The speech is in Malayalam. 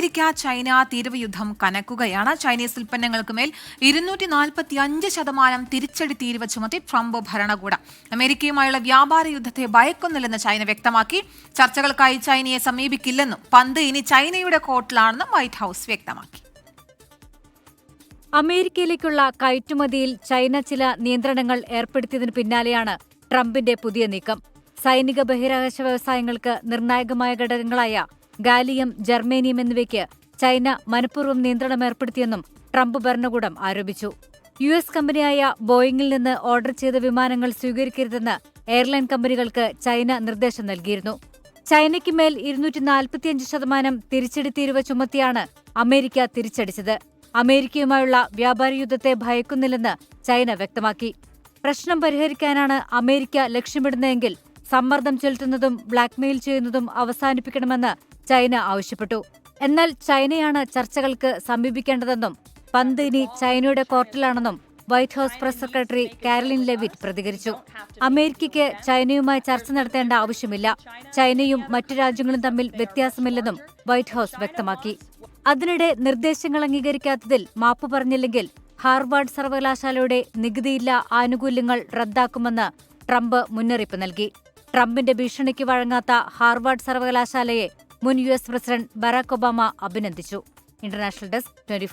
അമേരിക്ക ചൈന തീരുവ യുദ്ധം കനക്കുകയാണ്. ചൈനീസ് ഉൽപ്പന്നങ്ങൾക്ക് മേൽ ഇരുന്നൂറ്റി നാൽപ്പത്തി അഞ്ച് ശതമാനം തിരിച്ചടി തീരുവ ചുമത്തി ട്രംപ് ഭരണകൂടം. അമേരിക്കയുമായുള്ള വ്യാപാര യുദ്ധത്തെ ഭയക്കുന്നില്ലെന്ന് ചൈന വ്യക്തമാക്കി. ചർച്ചകൾക്കായി ചൈനയെ സമീപിക്കില്ലെന്നും പന്ത് ഇനി ചൈനയുടെ കോർട്ടിലാണെന്നും വൈറ്റ് ഹൌസ് വ്യക്തമാക്കി. അമേരിക്കയിലേക്കുള്ള കയറ്റുമതിയിൽ ചൈന ചില നിയന്ത്രണങ്ങൾ ഏർപ്പെടുത്തിയതിനു പിന്നാലെയാണ് ട്രംപിന്റെ പുതിയ നീക്കം. സൈനിക ബഹിരാകാശ വ്യവസായങ്ങൾക്ക് നിർണായകമായ ഘടകങ്ങളായ ഗാലിയം ജർമേനിയം എന്നിവയ്ക്ക് ചൈന മനഃപൂർവം നിയന്ത്രണം ഏർപ്പെടുത്തിയെന്നും ട്രംപ് ഭരണകൂടം ആരോപിച്ചു. യു എസ് കമ്പനിയായ ബോയിങ്ങിൽ നിന്ന് ഓർഡർ ചെയ്ത വിമാനങ്ങൾ സ്വീകരിക്കരുതെന്ന് എയർലൈൻ കമ്പനികൾക്ക് ചൈന നിർദ്ദേശം നൽകിയിരുന്നു. ചൈനയ്ക്ക് മേൽ ഇരുന്നൂറ്റി നാൽപ്പത്തിയഞ്ച് ശതമാനം തിരിച്ചടി തീരുവ ചുമത്തിയാണ് അമേരിക്ക തിരിച്ചടിച്ചത്. അമേരിക്കയുമായുള്ള വ്യാപാര യുദ്ധത്തെ ഭയക്കുന്നില്ലെന്ന് ചൈന വ്യക്തമാക്കി. പ്രശ്നം പരിഹരിക്കാനാണ് അമേരിക്ക ലക്ഷ്യമിടുന്നതെങ്കിൽ സമ്മർദ്ദം ചെലുത്തുന്നതും ബ്ലാക്ക്മെയിൽ ചെയ്യുന്നതും അവസാനിപ്പിക്കണമെന്ന് ചൈന ആവശ്യപ്പെട്ടു. എന്നാൽ ചൈനയാണ് ചർച്ചകൾക്ക് സമീപിക്കേണ്ടതെന്നും പന്ത് ഇനി ചൈനയുടെ കോർട്ടിലാണെന്നും White House press secretary Karoline Leavitt പ്രതികരിച്ചു. അമേരിക്കയ്ക്ക് ചൈനയുമായി ചർച്ച നടത്തേണ്ട ആവശ്യമില്ല. ചൈനയും മറ്റു രാജ്യങ്ങളും തമ്മിൽ വ്യത്യാസമില്ലെന്നും വൈറ്റ് ഹൌസ് വ്യക്തമാക്കി. അതിനിടെ നിർദ്ദേശങ്ങൾ അംഗീകരിക്കാത്തതിൽ മാപ്പ് പറഞ്ഞില്ലെങ്കിൽ ഹാർവാർഡ് സർവകലാശാലയുടെ നികുതിയില്ലാ ആനുകൂല്യങ്ങൾ റദ്ദാക്കുമെന്ന് ട്രംപ് മുന്നറിയിപ്പ് നൽകി. ട്രംപിന്റെ ഭീഷണിക്ക് വഴങ്ങാത്ത ഹാർവാർഡ് സർവകലാശാലയെ മുൻ U S president Barack Obama അഭിനന്ദിച്ചു. International desk twenty